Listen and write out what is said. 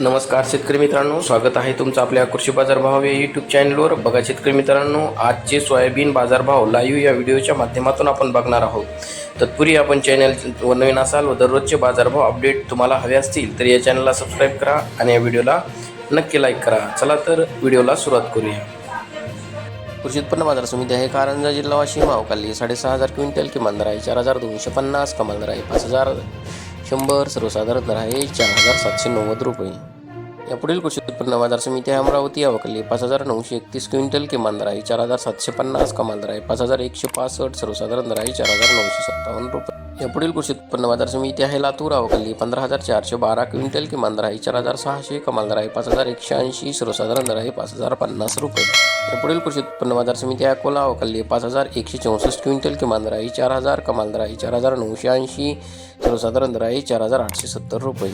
नमस्कार शेतकरी मित्रांनो स्वागत आहे तुमचं आपल्या कृषी बाजारभाव या यूट्यूब चॅनलवर बघा शेतकरी मित्रांनो आजचे सोयाबीन बाजारभाव लाईव्ह या व्हिडिओच्या माध्यमातून आपण बघणार आहोत. तत्पूर्वी आपण चॅनल व नवीन असाल व दररोजचे बाजारभाव अपडेट तुम्हाला हवे असतील तर या चॅनलला सबस्क्राईब करा आणि या व्हिडिओला नक्की लाईक करा. चला तर व्हिडिओला सुरुवात करूया. कृषी उत्पन्न बाजार समिती आहे कारंजा जिल्हा वाशिम अवकाली साडेसहा हजार क्विंटल किमान दर आहे चार हजार दोनशे पन्नास कमाल दर आहे पाच हजार शंभर सर्वसाधारण दर आहे चार हजार सातशे नव्वद रुपये. या पुढील कृषी उत्पन्न बाजार समिती अमरावती अवकली पाच हजार नऊशे एकतीस क्विंटल किमान दर आहे चार हजार सातशे पन्नास कमाल दर आहे पाच हजार एकशे पासष्ट सर्वसाधारण दर आहे चार हजार नऊशे सत्तावन्न रुपये. या पुढील कृषी उत्पन्न बाजार समिती आहे लातूर अवकली पंधरा हजार चारशे बारा क्विंटल किमान दर आहे चार हजार सहाशे कमाल दर आहे पाच हजार एकशे ऐंशी सर्वसाधारण दर आहे पाच हजार पन्नास रुपये. या पुढील कृषी उत्पन्न बाजार समिती अकोला अवकली पाच हजार एकशे चौसष्ट क्विंटल किमान दर आहे चार हजार कमाल दर आहे चार हजार नऊशे ऐंशी सर्वसाधारण दर आहे चार हजार आठशे सत्तर रुपये.